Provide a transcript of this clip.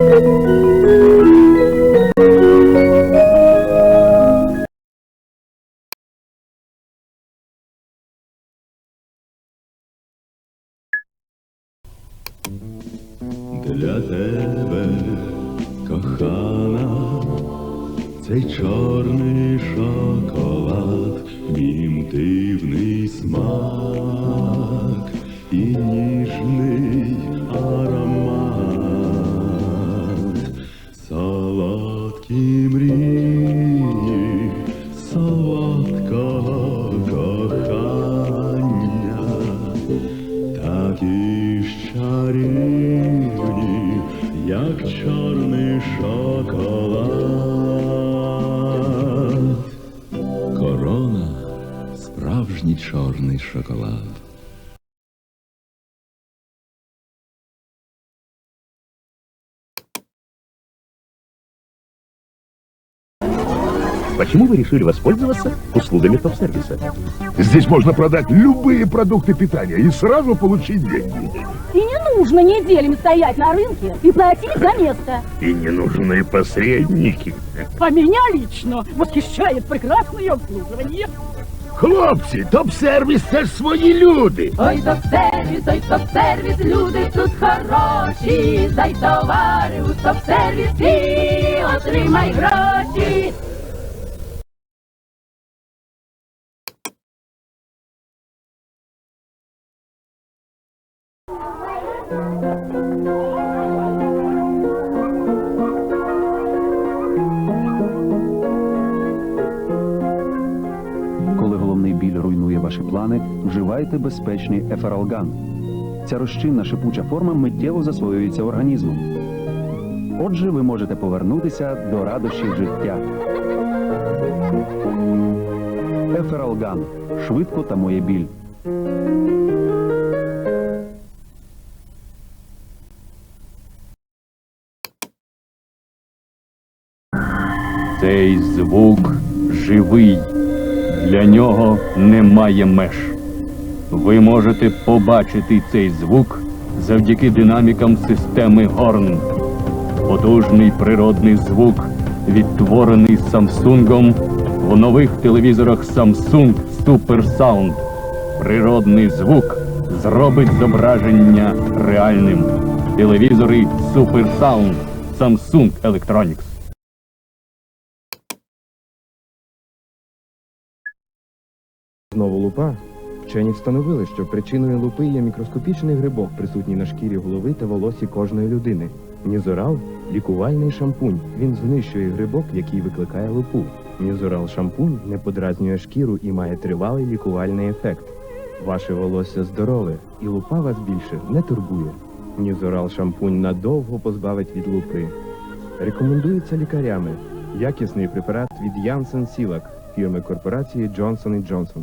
Для тебе, кохана, цей чорний шоколад, мій дивний смак і ніжний чарівні, як чорний шоколад. Корона справжній чорний шоколад. Почему вы решили воспользоваться услугами топ-сервиса? Здесь можно продать любые продукты питания и сразу получить деньги. И не нужно неделями стоять на рынке и платить за место. И не нужны посредники. А меня лично восхищает прекрасное обслуживание. Хлопці, топ-сервіс це ж свої люди. Ой, топ-сервіс, ой, топ-сервіс, люди тут хороші. Дай товари у топ-сервіс і отримай гроші. Коли головний біль руйнує ваші плани, вживайте безпечний ефералган. Ця розчинна шипуча форма миттєво засвоюється організмом. Отже, ви можете повернутися до радощів життя. Ефералган швидко тамує біль. Цей звук живий, для нього немає меж. Ви можете побачити цей звук завдяки динамікам системи Горн. Потужний природний звук, відтворений Самсунгом в нових телевізорах Samsung Super Sound. Природний звук зробить зображення реальним. Телевізори Super Sound Samsung Electronics. Знову лупа. Вчені встановили, що причиною лупи є мікроскопічний грибок, присутній на шкірі голови та волосі кожної людини. Нізорал лікувальний шампунь. Він знищує грибок, який викликає лупу. Нізорал шампунь не подразнює шкіру і має тривалий лікувальний ефект. Ваше волосся здорове, і лупа вас більше не турбує. Нізорал шампунь надовго позбавить від лупи. Рекомендується лікарями. Якісний препарат від Janssen Сілак фірми корпорації Johnson Johnson.